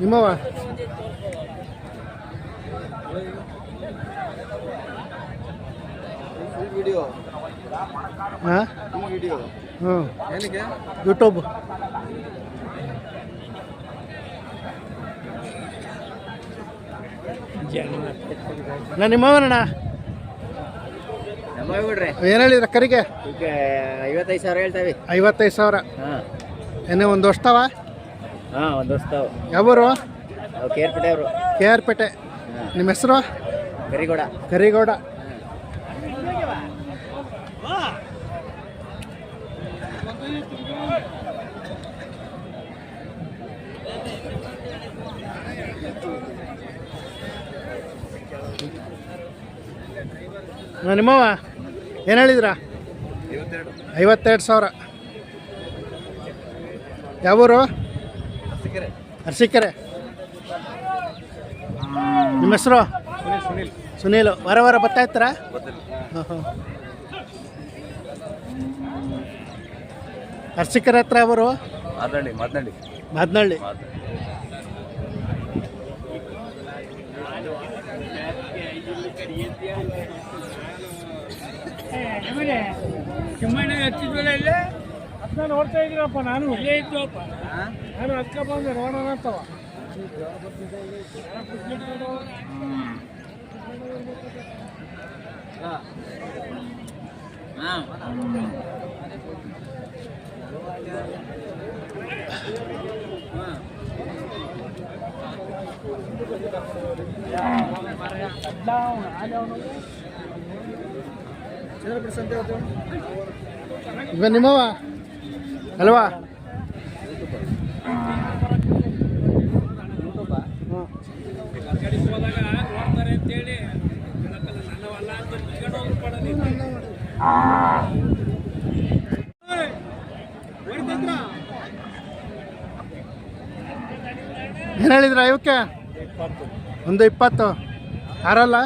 ನಿಮ್ಮವ ಹ್ಞೂ ಯೂಟ್ಯೂಬ್. ನಾ ನಿಮ್ಮವನಣ್ಣ ಏನು ಹೇಳಿದ್ರ ಕರಿಗೆ ಐವತ್ತೈದು ಸಾವಿರ ಹೇಳ್ತಾವೆ. ಐವತ್ತೈದು ಸಾವಿರ. ಹಾಂ. ಏನೇ ಒಂದು ವರ್ಷವ ಹಾಂ ಒಂದು ವರ್ಷದವು ಯಾವೂರು? ಆರ್ ಪೇಟೆ ಅವರು. ಕೆ ಆರ್ ಪೇಟೆ ನಿಮ್ಮ ಹೆಸರು? ಕರಿಗೌಡ ಕರಿಗೌಡ ನಿಮ್ಮವ ಏನು ಹೇಳಿದ್ರ? ಐವತ್ತೆರಡು ಸಾವಿರ. ಯಾವೂರು ಹರ್ಸಿಕೆರೆ ಅರಸೀಕೆರೆ. ನಿಮ್ಮ ಹೆಸರು? ಸುನೀಲ್ ಸುನೀಲ್. ವಾರ ವಾರ ಬರ್ತಾ ಇರ್ತಾರ? ಗೊತ್ತಿಲ್ಲ ಹಾಂ ಹಾಂ ಅರಸೀಕೆರೆ ಹತ್ರ ಅವರು ಮಾತನಾಡಿ ಮಾದನಹಳ್ಳಿ ಕಿಮ್ಮಣ್ಣ ಹಚ್ಚಿದ್ವಲ್ಲ ಇಲ್ಲೇ ಅದನ್ನ ನೋಡ್ತಾ ಇದ್ದೀನಪ್ಪ ನಾನು ಇಲ್ಲೇ ಇದ್ವಪ್ಪ ನಾನು ಅದಕ್ಕೆ ಬಂದೆ ನೋಡೋಣ ಅಂತವ ನೀನು. ಏಯ್, ಹೊಡಿತಂದ್ರ? ಏನು ಹೇಳಿದ್ರ ಇವಕ್ಕೆ ಒಂದು ಇಪ್ಪತ್ತು ಆರಲ್ಲ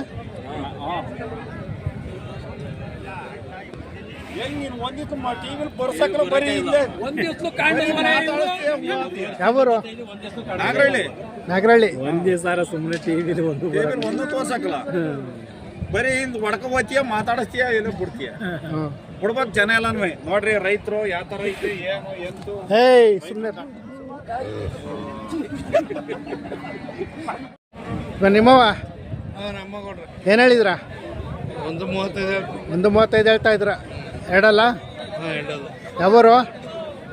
ಒಂದ್ ದಿವ್ಸ ಬರೀ ಮನೆ ಯಾವೂರು? ನಾಗರಳ್ಳಿ. ನಾಗರಹಳ್ಳಿ ಒಂದೇ ಸಾರ ಸುಮ್ಮನೆ ಟಿವಿಲಿ ಒಂದು ಒಂದು ತೋರ್ಸಕ್ಕಲ್ಲ ಬರೀ ಹಿಂದ್ ಒಡಕ ಹೋಗ್ತೀಯ ಮಾತಾಡಿಸ್ತೀಯ ಏನೋ ಬಿಡ್ತೀಯ. ಬಿಡ್ಬೇಕು ಜನ ಎಲ್ಲಾನು ನೋಡ್ರಿ ರೈತರು ಯಾವ ತರ ಐತಿ ಏನು ಎಂತ. ಹೇಯ್ ಸುಮ್ಮನೆ ನಿಮ್ಮವ ಏನು ಹೇಳಿದ್ರ? ಒಂದು ಮೂವತ್ತೈದು ಒಂದು ಮೂವತ್ತೈದು ಹೇಳ್ತಾ ಇದ್ರ? ಎರಡಲ್ಲ? ಯಾವರು?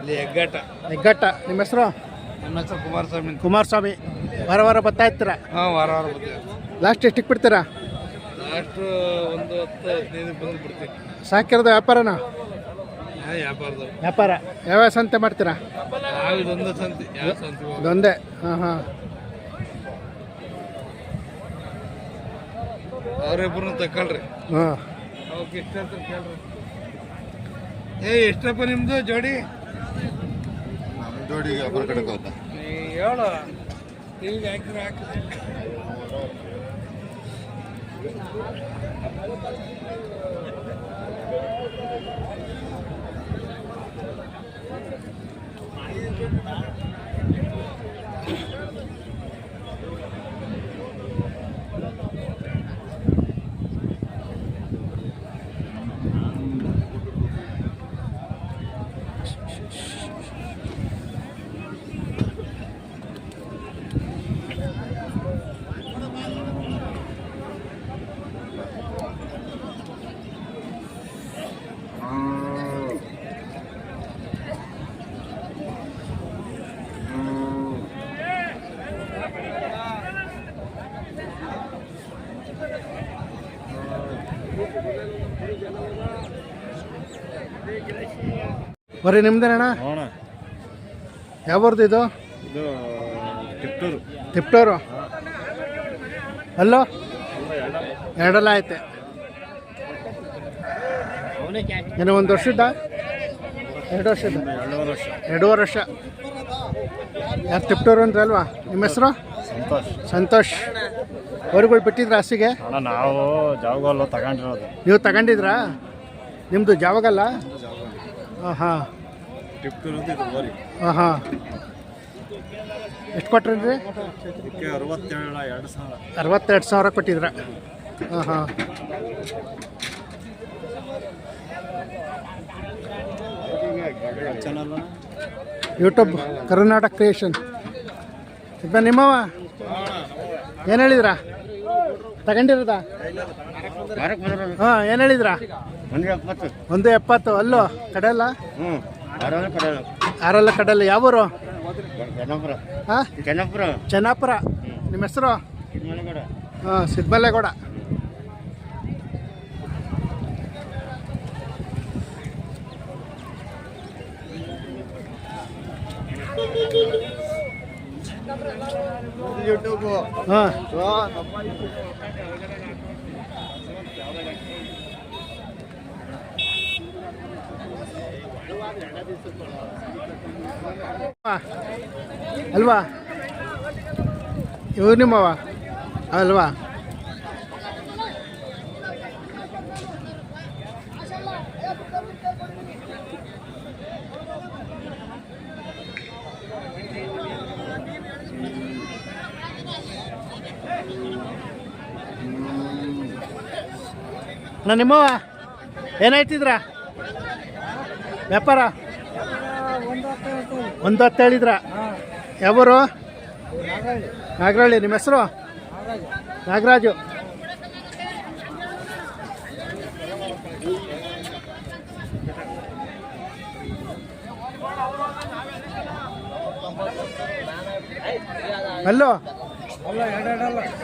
ಹೆಗ್ಗಟ್ಟ. ಹೆಗ್ಗಟ್ಟ. ನಿಮ್ಮ ಹೆಸರು? ನಮ್ಮ ಹೆಸರು ಕುಮಾರಸ್ವಾಮಿ ಕುಮಾರಸ್ವಾಮಿ. ವಾರ ವಾರ ಬರ್ತಾ ಇರ್ತೀರಾ? ಹಾಂ ವಾರ ವಾರ ಬರ್ತೀವಿ. ಲಾಸ್ಟ್ ಎಷ್ಟಕ್ಕೆ ಬಿಡ್ತೀರಾ? ಲಾಸ್ಟ್ ಒಂದು ಹತ್ತು ಹದಿನೈದು ಬಂದು ಬಿಡ್ತೀವಿ. ಸಾಕಿರೋದು ವ್ಯಾಪಾರನ? ಹಾಂ ವ್ಯಾಪಾರದವ್ರು. ವ್ಯಾಪಾರ. ಯಾವ್ಯಾವ ಸಂತೆ ಮಾಡ್ತೀರಾ? ಇದೊಂದು ಸಂತೆ ಯಾವ ಸಂತಿ. ಇದೊಂದೇ. ಹಾಂ ಹಾಂ. ಅವ್ರಿಬ್ರು ತಕ್ಕಳ್ರಿ ಹಾಂ. ಅವಕ್ಕೆ ಇಷ್ಟ ಅಂತ ಕೇಳ್ರಿ. ಏ ಎಷ್ಟಪ್ಪ ನಿಮ್ದು? ಜೋಡಿ? ಜೋಡಿ ಅಪರ ಕಡೆ ಹೋದ. ನೀ ಹೇಳು. ಈಗ ಹಾಕಿದ್ರೆ? ಹಾಕಿ ಬರೀ ನಿಮ್ದೇನಣ್ಣ? ಯಾವ್ದು ಇದು? ತಿಪ್ಟೋರು. ಅಲ್ಲೋ? ಎರಡಲ್ಲ. ಐತೆ ಏನೋ ಒಂದು ವರ್ಷದ ಎರಡು ವರ್ಷದ ಎರಡೂವರೆ ವರ್ಷ. ಎರಡೂವರೆ ವರ್ಷ. ಯಾರು ತಿಪ್ಟೋರು ಅಂದ್ರೆ ಅಲ್ವಾ? ನಿಮ್ಮ ಹೆಸರು? ಸಂತೋಷ್. ಸಂತೋಷ್. ಹೊರಗಳು ಬಿಟ್ಟಿದ್ರ ಹಸಿಗೆ? ನಾವು ಜಾವಗಲ್ಲ ತಗೊಂಡಿರೋದು. ನೀವು ತಗೊಂಡಿದ್ರಾ? ನಿಮ್ಮದು ಜಾವಾಗಲ್ಲ? ಹಾಂ ಹಾಂ ಇದು ಹಾಂ ಹಾಂ ಎಷ್ಟು ಕೊಟ್ರಿ ರೀ ಅರವತ್ತೆರಡು ಸಾವಿರ ಕೊಟ್ಟಿದ್ರ. ಹಾಂ ಹಾಂ ಚಾನಲ್ ಯೂಟ್ಯೂಬ್ ಕರ್ನಾಟಕ ಕ್ರಿಯೇಷನ್. ಇದ್ದ ನಿಮ್ಮವ ಏನು ಹೇಳಿದ್ರ? ತಗೊಂಡಿರದ? ಹಾಂ ಏನು ಹೇಳಿದ್ರ? ಒಂದು ಎಪ್ಪತ್ತು. ಒಂದು ಎಪ್ಪತ್ತು. ಅಲ್ಲೋ ಕಡಲ? ಹ್ಞೂ ಆರಲ್ಲ ಕಡಲ. ಆರಲ್ಲ ಕಡೆಯಲ್ಲ ಯಾವೂರು? ಹಾಂ ಚೆನ್ನಪುರ. ಚೆನ್ನಾಪುರ. ನಿಮ್ಮ ಹೆಸರು? ಹಾಂ ಸಿದ್ಮಲ್ಲೇಗೌಡ ಯೂಟ್ಯೂಬ್. ಹಾಂ. ಅಲ್ವಾ? ಇವ್ರು ನಿಮ್ಮವ ಅಲ್ವಾ? ನಾನು ನಿಮ್ಮವ ಏನಾಯ್ತಿದ್ರ? ವ್ಯಾಪಾರ? ಒಂದು ಹತ್ತು ಹೇಳಿದ್ರ? ಯಾವರು? ನಾಗರಹಳ್ಳಿ. ನಿಮ್ಮ ಹೆಸರು? ನಾಗರಾಜು. ಅಲ್ಲೋ?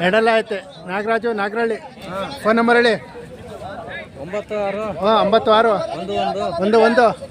ಎಡಲ್ಲ ಐತೆ. ನಾಗರಾಜು ನಾಗರಹಳ್ಳಿ. ಫೋನ್ ನಂಬರ್ ಹೇಳಿ. ಒಂಬತ್ತು ಆರು ಹಾಂ ಒಂಬತ್ತು ಆರು. ಒಂದು. ಒಂದು ಒಂದು.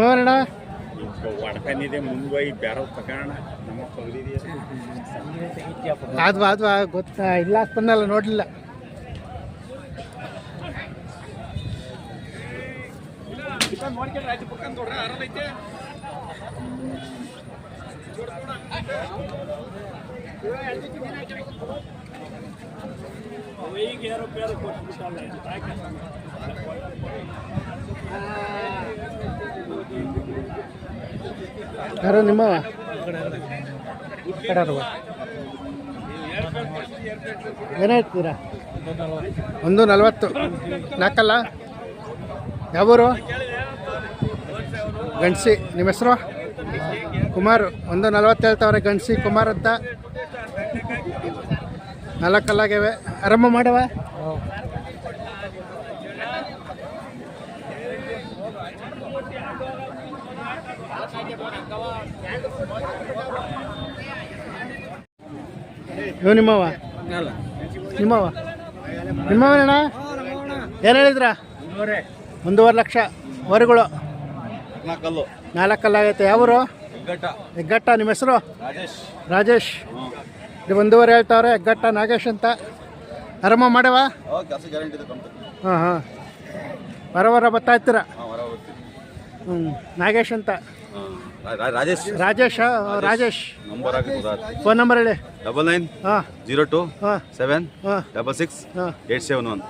ನಿಮ್ಮವರಣ್ಣ ವಡಕನಿದೆ ಮುಂಬೈ ಬ್ಯಾರೋ ಗೊತ್ತಾ? ಇಲ್ಲ ಬಂದಲ್ಲ ನೋಡಲಿಲ್ಲ. ಈಗ ಯಾರೋ ಯಾರೋ ನಿಮ್ಮ? ಕಡಾರವ ಏನಾಯ್ತೀರಾ? ಒಂದು ನಲವತ್ತು. ನಾಲ್ಕಲ್ಲ? ಯಾವೂರು? ಗಣಸಿ ನಿಮ್ಮ ಹೆಸರು? ಕುಮಾರ್. ಒಂದು ನಲ್ವತ್ತು ಹೇಳ್ತಾವ್ರೆ ಗಂಡ್ಸಿ ಕುಮಾರ್ ಅಂತ. ನಾಲ್ಕಲ್ಲಾಗ್ಯವೆ. ಆರಂಭ ಮಾಡವ? ಇವು ನಿಮ್ಮವ ನಿಮ್ಮವ ನಿಮ್ಮವನಣ್ಣ ಏನು ಹೇಳಿದ್ರ? ಒಂದೂವರೆ ಲಕ್ಷ. ವರೆಗಳು ನಾಲ್ಕಲ್ಲು. ನಾಲ್ಕಲ್ಲಾಗೈತೆ ಯಾವರು? ಹೆಗ್ಗಟ್ಟ. ನಿಮ್ಮ ಹೆಸರು? ರಾಜೇಶ್. ಇದು ಒಂದೂವರೆ ಹೇಳ್ತಾವ್ರೆ. ಹೆಗ್ಗಟ್ಟ ನಾಗೇಶ್ ಅಂತ. ಆರಾಮ ಕಂಪ್ನಿ ಹಾಂ ಹಾಂ ವರ ಬರ್ತಾ ಇರ್ತೀರ? ಹ್ಞೂ ನಾಗೇಶ್ ಅಂತ. ರಾಜೇಶ್. ರಾಜೇಶ್ ರಾಜೇಶ್. ನಂಬರ್ ಹಾಕಿ ಫೋನ್ ನಂಬರ್ ಹೇಳಿ. ಡಬಲ್ ನೈನ್ ಹಾಂ. ಜೀರೋ ಟು ಹಾಂ. ಸೆವೆನ್ ಹಾಂ. ಡಬಲ್ ಸಿಕ್ಸ್ ಹಾಂ. Eight seven one.